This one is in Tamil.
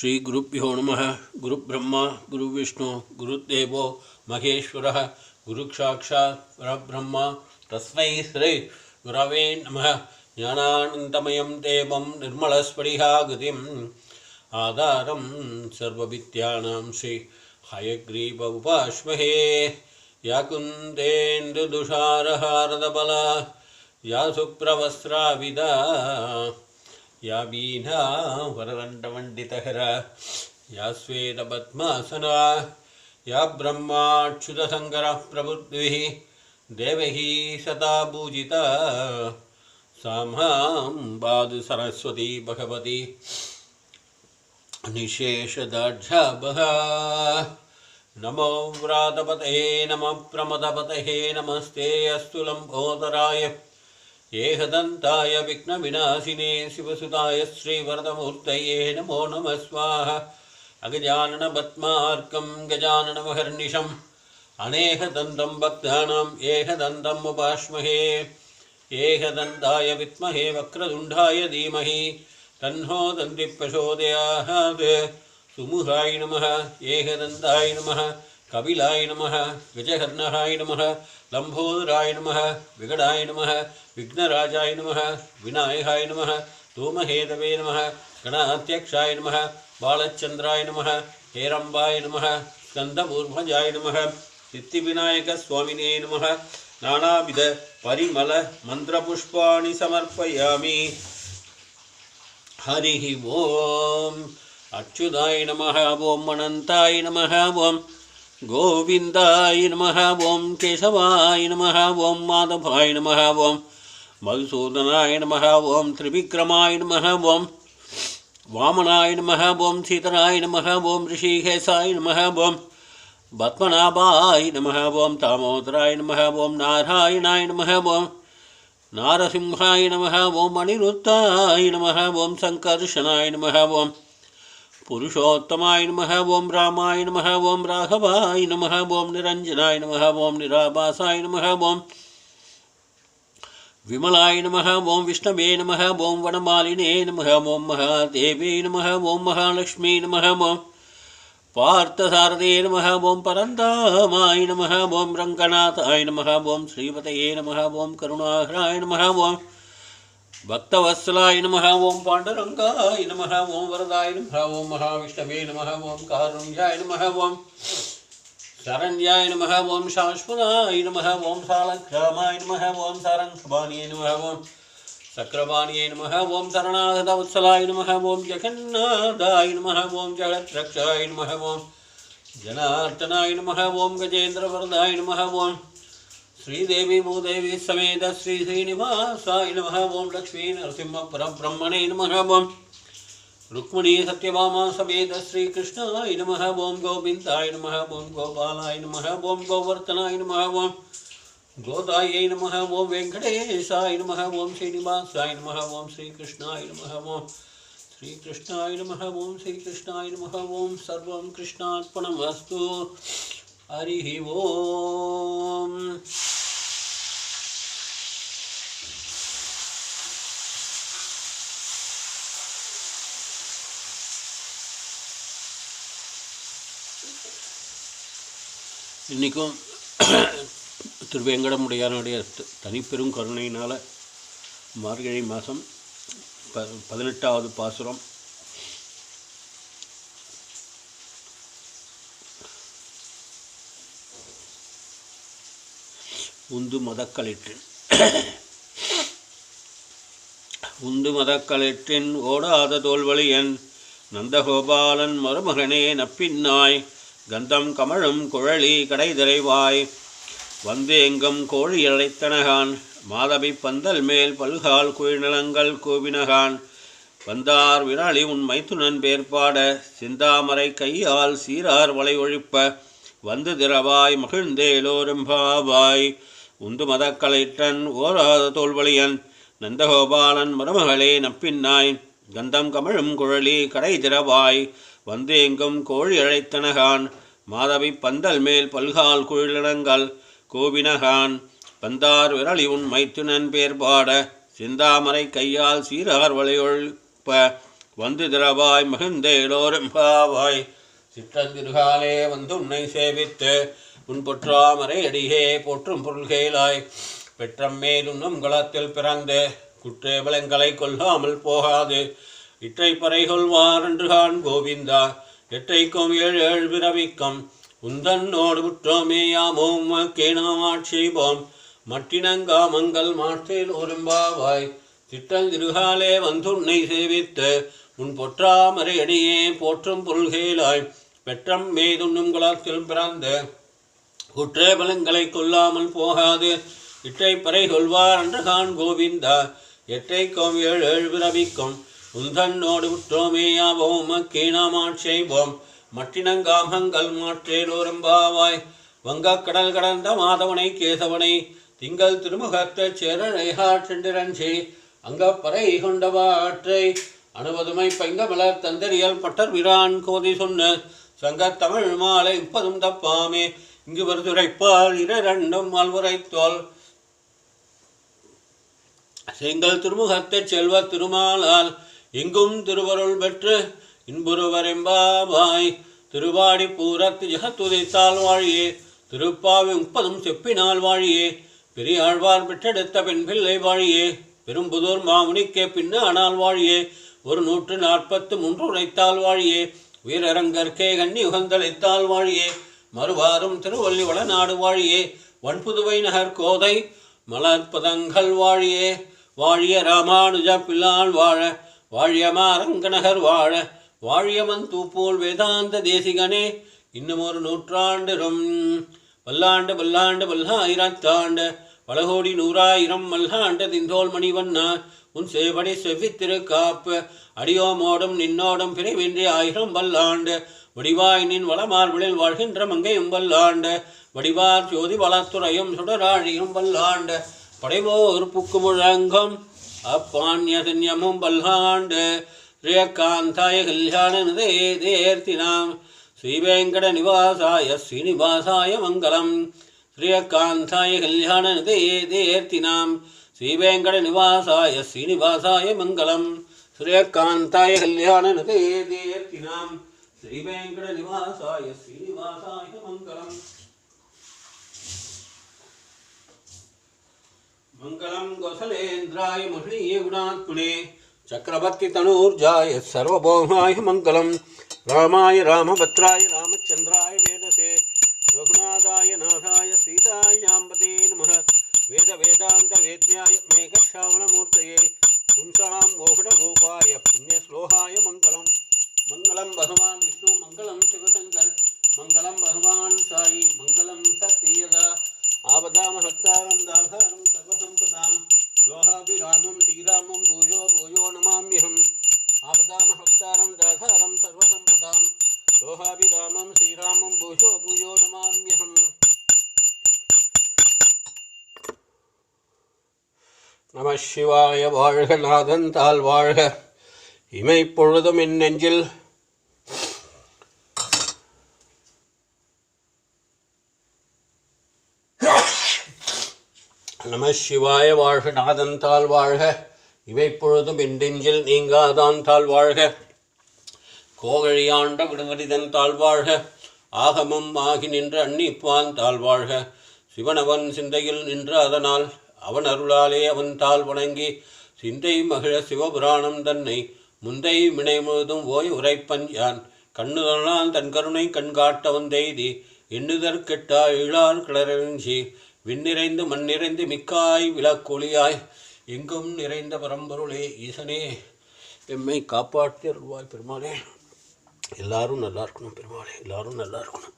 श्रीगुरुभ्यो नमः। गुरुब्रह्मा, गुरुविष्णु, गुरुदेवो महेश्वरः, गुरुसाक्षात् परब्रह्म। तस्मै श्री गुरवे नमः। ज्ञानानन्दमयं देवं निर्मलस्फटिकागतिम् आधारं सर्वविद्यानां श्री हयग्रीव उपाश्महे। याकुन्देन्दुदुषारहारदबला या सुप्रवस्राविदा या वीणा वरदण्डमण्डितहर, या श्वेतपद्मासना या ब्रह्माच्युतसङ्करः प्रबुद्धिः देवही सदा पूजिता। सा बाधु सरस्वती भगवती निशेषदाढ्याबः नमो व्रातपतये नमः प्रमदपतये नमस्ते, अस्तु लम्बोदराय। ஏகதந்தாய விக்னவிநாசினே சிவசுதாய ஸ்ரீவரதமூர்த்தயே நமோ நம ஸ்வாஹ அகஜானன பத்மார்க்கம் கஜானனமகர்நிஷம் அநேகதந்தம் பக்தானாம் ஏகதந்தம் உபாஸ்மஹே ஏகதந்தாய வித்மஹே வக்ரதுண்டாய தீமஹி தன்னோ தந்தி பிரசோதயாத் சுமுகாய நமः ஏகதந்தாய நமः கபிலாய நம கஜகர்ணாய நம லம்போதராய நம விகடாய நம விக்னராஜாய நம விநாயகாய நம தூமஹேதவே நம கணாத்தியக்ஷாய நம பாலச்சந்திராய நம ஹேரம்பாய நம ஸ்கந்தபூர்வஜாய நம சித்திவிநாயக சுவாமினே நம நானாவித பரிமள மந்திரபுஷ்பாணி சமர்ப்பயாமி. ஹரி ஓம். அச்சுதாய நம ஓம் அனந்தாய நம ஓம் गोविन्दाय नमः ॐ केशवाय नमः ॐ माधवाय नमः ॐ मधुसूदनाय नमः ॐ त्रिविक्रमाय नमः ॐ वामनाय नमः ॐ सीतराय नमः ॐ ऋषिकेशाय नमः ॐ पद्मनाभाय नमः ॐ दामोदराय नमः ॐ नारायणाय नमः ॐ नारसिंहाय नमः ॐ अनिरुद्धाय नमः ॐ सङ्कर्षणाय नमः ॐ पुरुषोत्तमाय नमः ॐ रामाय नमः ॐ राघवाय नमः ॐ निरञ्जनाय नमः ॐ निराभासाय नमः ॐ विमलाय नमः ॐ विष्णवे नमः ॐ वनमालिने नमः ॐ महादेवे नमः ॐ महालक्ष्मी नमः ॐ पार्थसारदे नमः ॐ परन्दामाय नमः ॐ रङ्गनाथाय नमः ॐ श्रीपतये नमः ॐ करुणाहराय नमः ॐ பக்தவத்சலாய நம ஓம் பாண்டரங்காய நம ஓம் வரதாய நம ஓம் மகாவிஷ்ணவே நம ஓம் காருண்யாய நம ஓம் சரண்யாய நம ஓம் சாஸ்வதாய நம ஓம் சாலக்கிராமாய நம ஓம் சாரங்கபாணிய நம ஓம் சக்கரபாணியை நம ஓம் சரணாகதவத்சலாய நம ஓம் ஜெகநாதாய நம ஓம் ஜெகத்ரக்ஷாய நம ஓம் ஜனார்த்தனாய நம ஓம் கஜேந்திரவரதாய நம ஓம் श्रीदेवी भूदेवी समेत श्री श्रीनिवासाय नमः ॐ लक्ष्मी नरसिंहपरब्रह्मणे नमः ॐ रुक्मिणी सत्यभामा समेत श्रीकृष्णाय नमः ॐ गोविन्दाय नमः ॐ गोपालाय नमः ॐ गोवर्धनाय नमः ॐ गोदायै नमः ॐ वेङ्कटेशाय नमः ॐ श्रीनिवासाय नमः ॐ श्रीकृष्णाय नमः ॐ श्रीकृष्णाय नमः ॐ श्रीकृष्णाय नमः ॐ सर्वं कृष्णार्पणमस्तु ஹரி ஓம் இன்றைக்கும் திரு வெங்கடமுடையானுடைய தனிப்பெரும் கருணையினால் மார்கழி மாதம் ப பதினெட்டாவது பாசுரம் உந்து மதக்களிற்றின் உந்து மதக்களிற்றின் ஓடாத தோல்வழியன் நந்தகோபாலன் மருமகனே நப்பின்னாய் கந்தம் கமழும் குழலி கடைதரைவாய் வந்து எங்கும் கோழி அழைத்தனகான் மாதவி பந்தல் மேல் பல்கால் குழிநலங்கள் கூவினகான் வந்தார் விராளி உன் மைத்துனன் பேர்பாட சிந்தாமரை கையால் சீரார் வலை ஒழிப்ப வந்து திரவாய் மகிழ்ந்தேலோரும்பாவாய் உந்து மதக்கலைற்றன் ஓராத தோல்வழியன் நந்தகோபாலன் மருமகளே நப்பின்னாய் கந்தம் கமழும் குழலி கடை திறவாய் வந்து எங்கும் கோழி அழைத்தனகான். மாதவி பந்தல் மேல் பல்கால் குழிலடங்கள் கோவினகான். பந்தார் விரலி உன் மைத்துனன் பேர் பாட சிந்தாமரை கையால் சீரார் வளையொழிப்ப. வந்து திறவாய் மகிழ்ந்தேலோரும் பாவாய். சிற்றந்திருகாலே வந்து உன்னை சேவித்து உன் பொற்றாமரை அடியே போற்றும் பொருள்கேலாய் பெற்றம் மேலுண்ணும் குளத்தில் பிறந்து குற்றேபலங்களை கொல்லாமல் போகாது. இற்றை பறை கொள்வார் என்று கான் கோவிந்தா. எட்டைக்கும் ஏழு ஏழு பிறவிக்கும் உந்தன்னோடு விட்டோமேயாமோம் கேணாம் ஆட்சேபோம். மட்டினங்கா மங்கள் மாற்றில் ஒரும்பாவாய். திட்டல் திருகாலே வந்துன்னை சேவித்து உன் பொற்றாமரை அடியே போற்றும் பொருள்கேலாய் பெற்றம் மேதுண்ணும் குலத்தில் பிறந்து குற்றே பலங்களை கொல்லாமல் போகாது. இற்றை பறை சொல்வார் என்று கான் கோவிந்தா. எற்றைக்கும் ஏழு ஏழு பிறவிக்கும். உந்தன்னோடு விட்டோமேயாவோம் கீணாமாட்சைவோம் மட்டினங்காமங்கள் மாற்றேலோரம்பாவாய் வங்கக்கடல் கடந்த மாதவனை கேசவனை. திங்கள் திருமுகத்தைச் சேரழைகாற்றென்றிரஞ்சி அங்கப்பறை கொண்டவாற்றை அனுபதுமை பைங்கமலர் தந்தரியல் பட்டர் விரான் கோதி சொன்ன. சங்கத் தமிழ் மாலை முப்பதும் தப்பாமே. இங்கு வருதுரைப்பால் இரண்டும் அல்வரைத்தோல் செங்கல் திருமுகத்தை செல்வ திருமாலால் எங்கும் திருவருள் பெற்று இன்புருவரெம்பாவாய் திருவாடி பூரத்து ஜெகத்துதைத்தால் வாழியே திருப்பாவி முப்பதும் செப்பினால் வாழியே. பெரியாழ்வார் பெற்றெடுத்த பெண் பிள்ளை வாழியே பெரும்புதூர் மாமுனிக்கே பின்னானால் வாழியே. ஒரு நூற்று நாற்பத்து மூன்று உரைத்தால் வாழியே வீரரங்கற்கே கண்ணி உகந்தளித்தால் வாழியே. மறுவாரும் திருவள்ளி வளநாடு வாழியே வன்புதுவை நகர் கோதை மலர்பதங்கள் வாழியே வாழிய ராமானுஜ பிள்ளான் வாழ வாழிய மாரங்கநகர் வாழ வாழியமன் தூப்போல் வேதாந்த தேசிகனே இன்னும் ஒரு நூற்றாண்டிரும். பல்லாண்டு பல்லாண்டு பல்லாயிரத்தாண்டு பலகோடி நூறாயிரம் மல்லாண்டு திந்தோல் மணிவண்ணா உன் சேவடி செவ்வித்திரு காப்பு அடியோமோடும் நின்னோடும் பிரிவின்றி ஆயிரம் பல்லாண்டு வடிவாயினின் வளமார்பிளில் வாழ்கின்ற மங்கையும் வல்லாண்ட வடிவார் ஜோதி வளத்துறையும் சுடராழியும் வல்லாண்ட படைவோர் புக்கு முழங்கும் அப்பான்யசன்யமும் வல்லாண்டு ஸ்ரீயக்காந்தாய கல்யாண தேர்த்தினாம். ஸ்ரீவேங்கட நிவாசாய ஸ்ரீனிவாசாய மங்களம் ஸ்ரீயகாந்தாய கல்யாண தேர்த்தினாம். ஸ்ரீவேங்கட நிவாசாய ஸ்ரீனிவாசாய மங்களம் ஸ்ரீயகாந்தாய கல்யாண தேர்த்தினாம். श्रीवेङ्कटनिवासाय श्रीनिवासाय मङ्गलम्। मङ्गलं गोसलेन्द्राय महनीय गुणात्मने सर्वभौमाय मंगलम रामाय रामभद्राय राम நம சிவாய வாழ்க நாதன் தால் வாழ்க. இமை பொழுதும் என் நெஞ்சில். நம சிவாய வாழ்க நாதந்தால் வாழ்க. இவை பொழுதும் என் நெஞ்சில் நீங்காதான் தால் வாழ்க. கோகழியாண்ட விடுமதிதன் தாழ்வாழ்க ஆகமம் ஆகி நின்ற அன்னிப்பான் தாழ்வாழ்க சிவனவன் சிந்தையில் நின்ற அதனால். அவன் அருளாலே அவன் தாள் வணங்கி சிந்தை மகிழ சிவபுராணம் தன்னை முந்தை வினை முழுதும் ஓய் உரைப்பன் யான். கண்ணுதலான் தன் கருணை கண்காட்டவன் தெய்தி எண்ணுதற்கெட்டா இழார் கிளறெஞ்சி விண்ணிறைந்து மண்ணிறைந்து மிக்காய் விளக்கொளியாய் எங்கும் நிறைந்த பரம்பொருளே ஈசனே எம்மை காப்பாற்றி அருள்வாய் பெருமாளே. எல்லாரும் நல்லா இருக்கணும் பெருமாளே எல்லாரும் நல்லா இருக்கணும்.